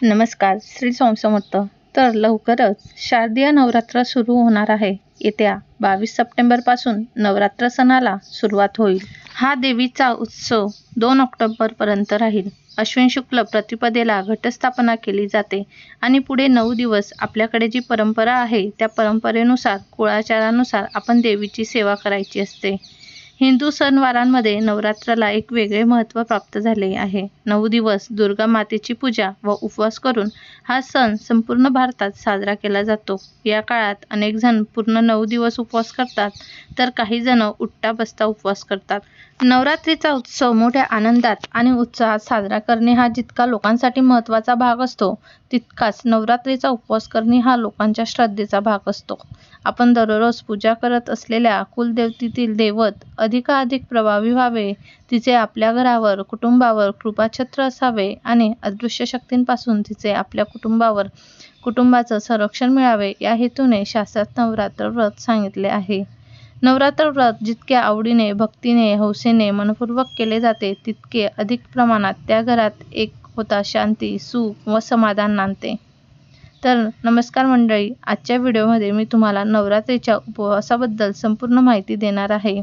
नमस्कार श्री सोमसमर्थ तर लवकरच शारदीय नवरात्र सुरू होणार आहे. येत्या बावीस सप्टेंबरपासून नवरात्र सणाला सुरुवात होईल. हा देवीचा उत्सव दोन ऑक्टोबरपर्यंत राहील. अश्विन शुक्ल प्रतिपदेला घटस्थापना केली जाते आणि पुढे नऊ दिवस आपल्याकडे जी परंपरा आहे त्या परंपरेनुसार कुळाचारानुसार आपण देवीची सेवा करायची असते. हिंदू सणवारांमध्ये नवरात्राला एक वेगळे महत्त्व प्राप्त झाले आहे. नऊ दिवस दुर्गा मातेची पूजा व उपवास करून हा सण संपूर्ण भारतात साजरा केला जातो. या काळात अनेक जण पूर्ण नऊ दिवस उपवास करतात तर काही जण उठता बसता उपवास करतात. नवरात्रीचा उत्सव मोठ्या आनंदात आणि उत्साहात साजरा करणे हा जितका लोकांसाठी महत्त्वाचा भाग असतो तितकाच नवरात्रीचा उपवास करणे हा लोकांच्या श्रद्धेचा भाग असतो. आपण दररोज पूजा करत असलेल्या कुलदेवतीतील दैवत अधिकाधिक प्रभावी व्हावे. तिचे आपल्या घरावर कुटुंबावर कृपाछत्र असावे आणि अदृश्य शक्तींपासून तिचे आपल्या कुटुंबावर कुटुंबाचं संरक्षण मिळावे या हेतूने शास्त्रात नवरात्र व्रत सांगितले आहे. नवरात्र व्रत जितके आवडीने भक्तीने हौसेने मनपूर्वक केले जाते तितके अधिक प्रमाणात त्या घरात एक होता शांती सुख व समाधान नांदते. तर नमस्कार मंडळी आजच्या व्हिडिओमध्ये मी तुम्हाला नवरात्रीच्या उपवासाबद्दल संपूर्ण माहिती देणार आहे.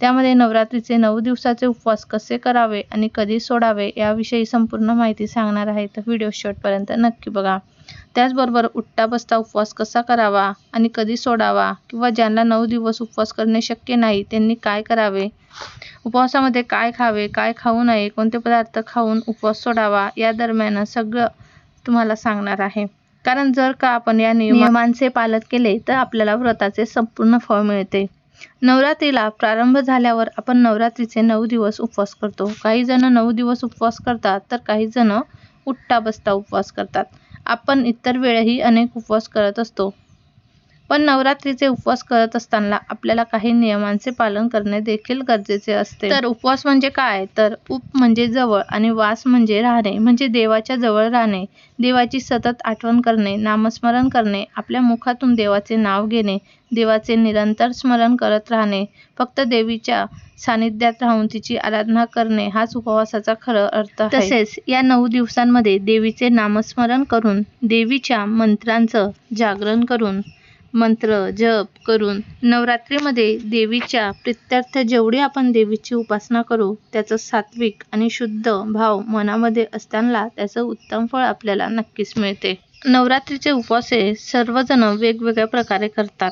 त्यामध्ये नवरात्रीचे नऊ दिवसाचे उपवास कसे करावे आणि कधी सोडावे याविषयी संपूर्ण माहिती सांगणार आहे. तर व्हिडिओ शेवटपर्यंत नक्की बघा. त्याचबरोबर उठता बसता उपवास कसा करावा आणि कधी सोडावा किंवा ज्यांना नऊ दिवस उपवास करणे शक्य नाही त्यांनी काय करावे? उपवासामध्ये काय खावे काय खाऊ नये कोणते पदार्थ खाऊन उपवास सोडावा या दरम्यान सगळं तुम्हाला सांगणार आहे. कारण जर का आपण या नियमांचे पालन केले तर आपल्याला व्रताचे संपूर्ण फळ मिळते. नवरात्रीला प्रारंभ झाल्यावर आपण नवरात्रीचे नऊ दिवस उपवास करतो. काही जण नऊ दिवस उपवास करतात तर काही जण उठता बसता उपवास करतात. आपण इतर वेळही अनेक उपवास करत असतो. पण नवरात्रीचे उपवास करत असताना आपल्याला काही नियमांचे पालन करणे देखील गरजेचे असते. तर उपवास म्हणजे काय? तर उप म्हणजे जवळ आणि वास म्हणजे राहणे. म्हणजे देवाच्या जवळ राहणे. देवाची सतत आठवण करणे नामस्मरण करणे आपल्या मुखातून देवाचे नाव घेणे देवाचे निरंतर स्मरण करत राहणे फक्त देवीच्या सानिध्यात राहून तिची आराधना करणे हाच उपवासाचा खरं अर्थ आहे. तसेच या नऊ दिवसांमध्ये देवीचे नामस्मरण करून देवीच्या मंत्रांचं जागरण करून मंत्र जप करून नवरात्रीमध्ये देवीच्या प्रित्यर्थ जेवढी आपण देवीची उपासना करू त्याचं सात्विक आणि शुद्ध भाव मनामध्ये असताना त्याचं उत्तम फळ आपल्याला नक्कीच मिळते. नवरात्रीचे उपवास हे सर्वजण वेगवेगळ्या प्रकारे करतात.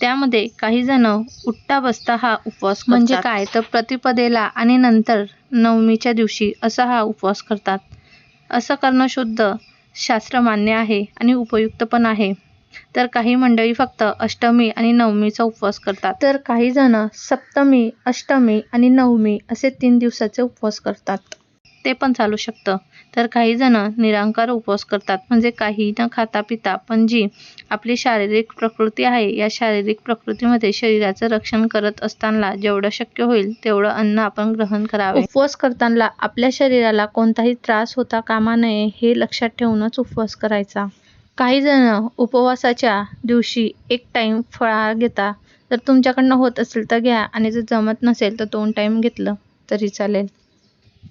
त्यामध्ये काही जण उठता बसता हा उपवास म्हणजे काय? तर प्रतिपदेला आणि नंतर नवमीच्या दिवशी असा हा उपवास करतात. असं करणं शुद्ध शास्त्र मान्य आहे आणि उपयुक्त पण आहे. तर काही मंडळी फक्त अष्टमी आणि नवमीचा उपवास करतात. तर काही जण सप्तमी अष्टमी आणि नवमी असे तीन दिवसाचे उपवास करतात. ते पण चालू शकतं. तर काही जण निरांकार उपवास करतात. म्हणजे काही न खाता पिता पण जी आपली शारीरिक प्रकृती आहे या शारीरिक प्रकृतीमध्ये शरीराचं रक्षण करत असताना जेवढं शक्य होईल तेवढं अन्न आपण ग्रहण करावे. उपवास करताना आपल्या शरीराला कोणताही त्रास होता कामा नये हे लक्षात ठेवूनच उपवास करायचा. काही जण उपवासाच्या दिवशी एक टाईम फळाहार घेता. जर तुमच्याकडनं होत असेल तर घ्या. आणि जर जमत नसेल तर दोन टाईम घेतलं तरी चालेल.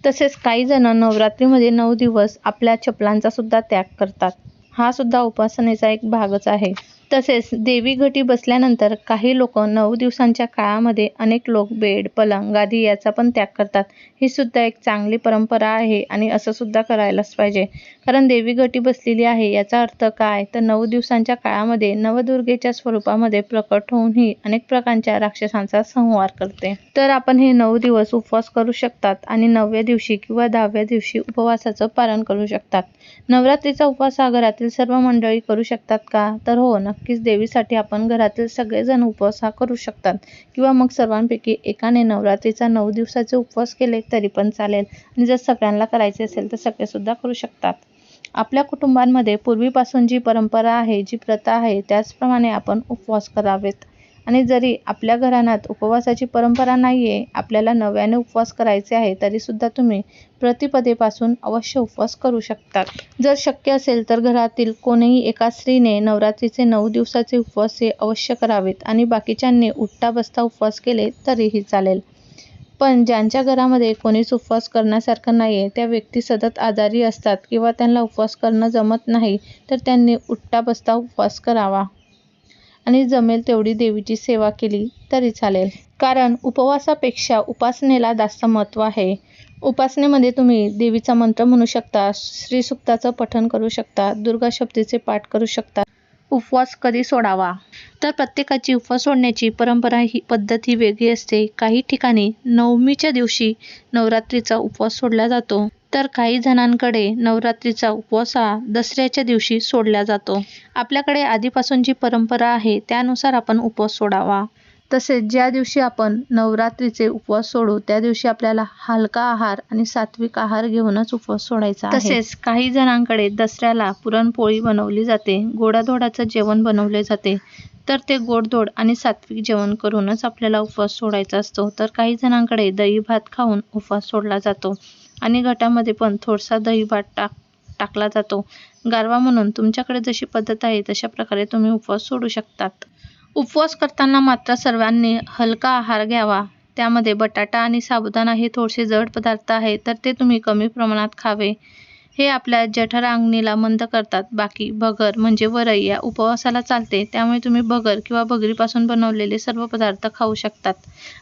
तसेच काही जण नवरात्रीमध्ये नऊ दिवस आपल्या चपलांचा सुद्धा त्याग करतात. हा सुद्धा उपासनेचा एक भागच आहे. तसेच देवी घटी बसल्यानंतर काही लोक नऊ दिवसांच्या काळामध्ये अनेक लोक बेड पलंग गादी याचा पण त्याग करतात. ही सुद्धा एक चांगली परंपरा आहे आणि असं सुद्धा करायलाच पाहिजे. कारण देवी घटी बसलेली आहे याचा अर्थ काय? तर नऊ दिवसांच्या काळामध्ये नवदुर्गेच्या स्वरूपामध्ये प्रकट होऊन ही अनेक प्रकारच्या राक्षसांचा संहार करते. तर आपण हे नऊ दिवस उपवास करू शकतात आणि नवव्या दिवशी किंवा दहाव्या दिवशी उपवासाचं पालन करू शकतात. नवरात्रीचा उपवास हा घरातील सर्व मंडळी करू शकतात का? तर हो नक्कीच देवीसाठी आपण घरातील सगळेजण उपवास हा करू शकतात. किंवा मग सर्वांपैकी एकाने नवरात्रीचा नऊ दिवसाचे उपवास केले तरी पण चालेल. आणि जर सगळ्यांना करायचे असेल तर सगळेसुद्धा करू शकतात. आपल्या कुटुंबांमध्ये पूर्वीपासून जी परंपरा आहे जी प्रथा आहे त्याचप्रमाणे आपण उपवास करावेत. आणि जरी आपल्या घराण्यात उपवासाची परंपरा नाही आहे आपल्याला नव्याने उपवास करायचे आहे तरीसुद्धा तुम्ही प्रतिपदेपासून अवश्य उपवास करू शकतात. जर शक्य असेल तर घरातील कोणीही एका स्त्रीने नवरात्रीचे नऊ दिवसाचे उपवास हे अवश्य करावेत आणि बाकीच्यांनी उठता बसता उपवास केले तरीही चालेल. पण ज्यांच्या घरामध्ये कोणीच उपवास करण्यासारखं नाहीये त्या व्यक्ती सतत आजारी असतात किंवा त्यांना उपवास करणं जमत नाही तर त्यांनी उठता बसता उपवास करावा. आणि जमेल तेवढी देवीची सेवा केली तरी चालेल. कारण उपवासापेक्षा उपासनेला जास्त महत्त्व आहे. उपासनेमध्ये तुम्ही देवीचा मंत्र म्हणू शकता श्रीसुक्ताचं पठण करू शकता दुर्गा शब्दीचे पाठ करू शकता. उपवास कधी सोडावा? तर प्रत्येकाची उपवास सोडण्याची परंपरा ही पद्धत ही वेगळी असते. काही ठिकाणी नवमीच्या दिवशी नवरात्रीचा उपवास सोडला जातो. तर काही जणांकडे नवरात्रीचा उपवास हा दसऱ्याच्या दिवशी सोडला जातो. आपल्याकडे आधीपासून जी परंपरा आहे त्यानुसार आपण उपवास सोडावा. तसेच ज्या दिवशी आपण नवरात्रीचे उपवास सोडू त्या दिवशी आपल्याला हलका आहार आणि सात्विक आहार घेऊनच उपवास सोडायचा तसेच काही जणांकडे दसऱ्याला पुरणपोळी बनवली जाते गोडाधोडाचं जेवण बनवले जाते. तर ते गोडधोड आणि सात्विक जेवण करूनच आपल्याला उपवास सोडायचा असतो. तर काही जणांकडे दही भात खाऊन उपवास सोडला जातो. आणि घटामध्ये पण थोडासा दही भात टाक टाकला जातो. गारवा म्हणून तुमच्याकडे जशी पद्धत आहे तशा प्रकारे तुम्ही उपवास सोडू शकतात. उपवास करताना मात्र सर्वांनी हलका आहार घ्यावा. त्यामध्ये बटाटा आणि साबुदाणा हे थोडेसे जड पदार्थ आहेत तर ते तुम्ही कमी प्रमाणात खावे. हे आपल्या जठरांगणीला मंद करतात. बाकी भगर म्हणजे वरई या उपवासाला चालते. त्यामुळे तुम्ही भगर किंवा भगरीपासून बनवलेले सर्व पदार्थ खाऊ शकतात.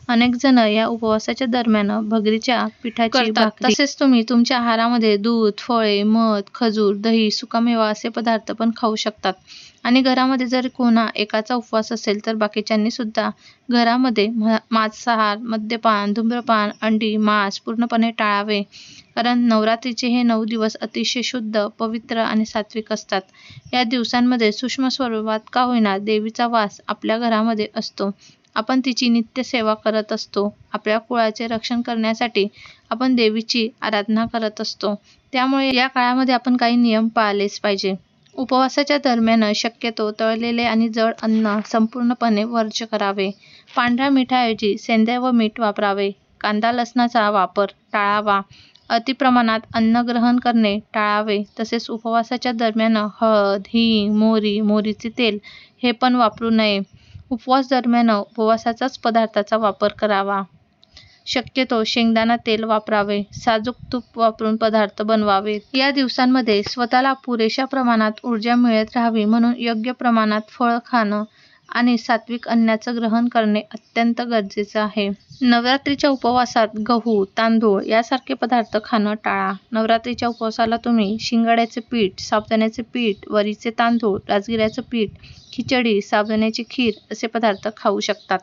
अनेक जण या उपवासाच्या दरम्यान भगरीच्या पिठाची भाकरी तसेच तुम्ही तुमच्या आहारामध्ये दूध फळे मध खजूर दही सुकामेवा असे पदार्थ पण खाऊ शकतात. आणि घरामध्ये जर कोणा एकाचा उपवास असेल तर बाकीच्यांनी सुद्धा घरामध्ये मांसाहार मद्यपान धूम्रपान अंडी मांस पूर्णपणे टाळावे. कारण नवरात्रीचे हे नऊ दिवस अतिशय शुद्ध पवित्र आणि सात्विक असतात. या दिवसांमध्ये सूक्ष्म स्वरूपात का होईना देवीचा वास आपल्या घरामध्ये असतो. आपण तिची नित्य सेवा करत असतो. आपल्या कुळाचे रक्षण करण्यासाठी आपण देवीची आराधना करत असतो. त्यामुळे या काळामध्ये आपण काही नियम पाळलेच पाहिजे. उपवासाच्या दरम्यान शक्यतो तळलेले आणि जड अन्न संपूर्णपणे वर्ज करावे. पांढऱ्या मिठाऐवजी सेंद्रिय व मीठ वापरावे. कांदा लसणाचा वापर टाळावा. अतिप्रमाणात अन्न ग्रहण करणे टाळावे. तसेच उपवासाच्या दरम्यान हळद हिंग मोहरी मोहरीचे तेल हे पण वापरू नये. उपवास दरम्यान उपवासाचाच पदार्थाचा वापर करावा. शक्यतो शेंगदाणा तेल वापरावे साजूक तूप वापरून पदार्थ बनवावेत या दिवसांमध्ये स्वतःला पुरेशा प्रमाणात ऊर्जा मिळत राहावी म्हणून योग्य प्रमाणात फळ खाणं आणि सात्विक अन्नाचं ग्रहण करणे अत्यंत गरजेचं आहे. नवरात्रीच्या उपवासात गहू तांदूळ यासारखे पदार्थ खाणं टाळा. नवरात्रीच्या उपवासाला तुम्ही शिंगाड्याचे पीठ साबुदाण्याचे पीठ वरीचे तांदूळ राजगिऱ्याचं पीठ खिचडी साबुदाण्याची खीर असे पदार्थ खाऊ शकतात.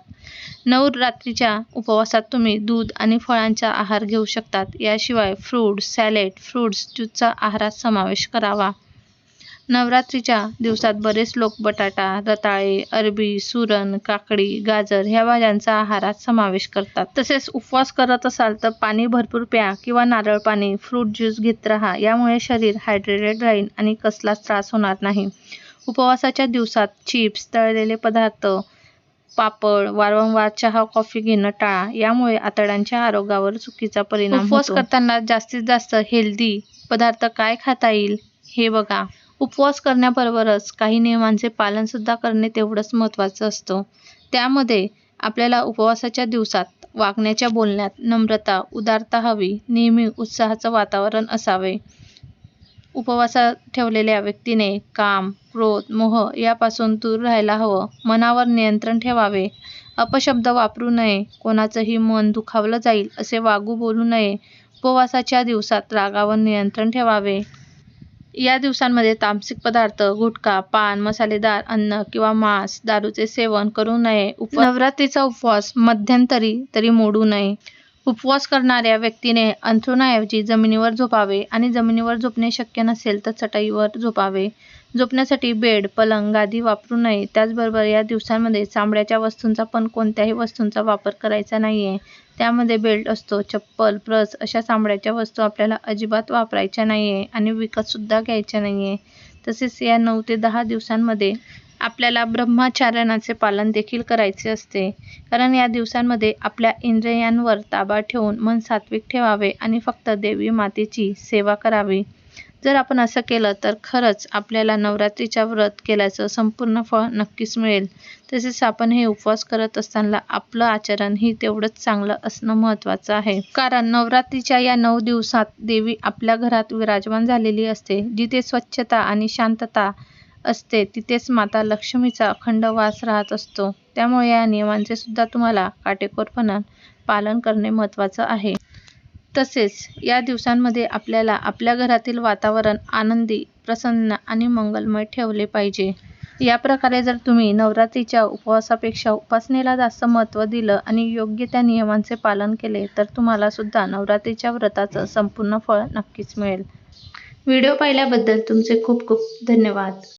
नवरात्रीच्या उपवासात तुम्ही दूध आणि फळांचा आहार घेऊ शकतात. याशिवाय फ्रूट्स सॅलेड फ्रूट्स ज्यूसचा आहारात समावेश करावा. नवरात्रीच्या दिवसात बरेच लोक बटाटा रताळे अरबी सुरण काकडी गाजर ह्या भाज्यांचा आहारात समावेश करतात. तसेच उपवास करत असाल तर पाणी भरपूर प्या किंवा नारळ पाणी फ्रूट ज्यूस घेत राहा. यामुळे शरीर हायड्रेटेड राहील आणि कसलाच त्रास होणार नाही. उपवासाच्या दिवसात चिप्स तळलेले पदार्थ पापड वारंवार चहा कॉफी घेणं टाळा. यामुळे आतड्यांच्या आरोग्यावर चुकीचा परिणाम उपवास करताना जास्तीत जास्त हेल्दी पदार्थ काय खाता येईल हे बघा. उपवास करण्याबरोबरच काही नियमांचे पालन सुद्धा करणे तेवढंच महत्त्वाचं असतं. त्यामध्ये आपल्याला उपवासाच्या दिवसात वागण्याच्या बोलण्यात नम्रता उदारता हवी नेहमी उत्साहाचं वातावरण असावे. उपवासात ठेवलेल्या व्यक्तीने काम क्रोध मोह यापासून दूर राहायला हवं. मनावर नियंत्रण ठेवावे. अपशब्द वापरू नये. कोणाचंही मन दुखावलं जाईल असे वागू बोलू नये. उपवासाच्या दिवसात रागावर नियंत्रण ठेवावे. या दिवसांमध्ये तामसिक पदार्थ गुटखा पान मसालेदार अन्न किंवा मांस दारूचे सेवन करू नये. नवरात्रीचा उपवास मध्यंतरी तरी मोडू नये. उपवास करणाऱ्या व्यक्तीने अंथरुणाऐवजी जमिनीवर झोपावे आणि जमिनीवर झोपणे शक्य नसेल तर चटईवर झोपावे. झोपण्यासाठी बेड पलंग गादी वापरू नये. त्याचबरोबर या दिवसांमध्ये चामड्याच्या वस्तूंचा पण कोणत्याही वस्तूंचा वापर करायचा नाहीये. त्यामध्ये बेल्ट असतो चप्पल प्रस अशा चामड्याच्या वस्तू आपल्याला अजिबात वापरायच्या नाहीये आणि विकतसुद्धा घ्यायच्या घ्यायच्या नाहीये. तसेच या नऊ ते दहा दिवसांमध्ये आपल्याला ब्रह्मचारणाचे पालन देखील करायचे असते. कारण या दिवसांमध्ये आपल्या इंद्रियांवर ताबा ठेवून मन सात्विक ठेवावे आणि फक्त देवी मातेची सेवा करावी. जर आपण असं केलं तर खरंच आपल्याला नवरात्रीच्या व्रत केल्याचं संपूर्ण फळ नक्कीच मिळेल. तसेच आपण हे उपवास करत असताना आपलं आचरण ही तेवढंच चांगलं असणं महत्त्वाचं आहे. कारण नवरात्रीच्या या नऊ दिवसात देवी आपल्या घरात विराजमान झालेली असते जिथे स्वच्छता आणि शांतता असते तिथेच माता लक्ष्मीचा अखंड वास राहत असतो. त्यामुळे या नियमांचे सुद्धा तुम्हाला काटेकोरपणे पालन करणे महत्त्वाचं आहे. तसेच या दिवसांमध्ये आपल्याला आपल्या घरातील वातावरण आनंदी प्रसन्न आणि मंगलमय ठेवले पाहिजे. या प्रकारे जर तुम्ही नवरात्रीच्या उपवासापेक्षा उपासनेला जास्त महत्त्व दिलं आणि योग्य त्या नियमांचे पालन केले तर तुम्हाला सुद्धा नवरात्रीच्या व्रताचं संपूर्ण फळ नक्कीच मिळेल. व्हिडिओ पाहिल्याबद्दल तुमचे खूप खूप धन्यवाद.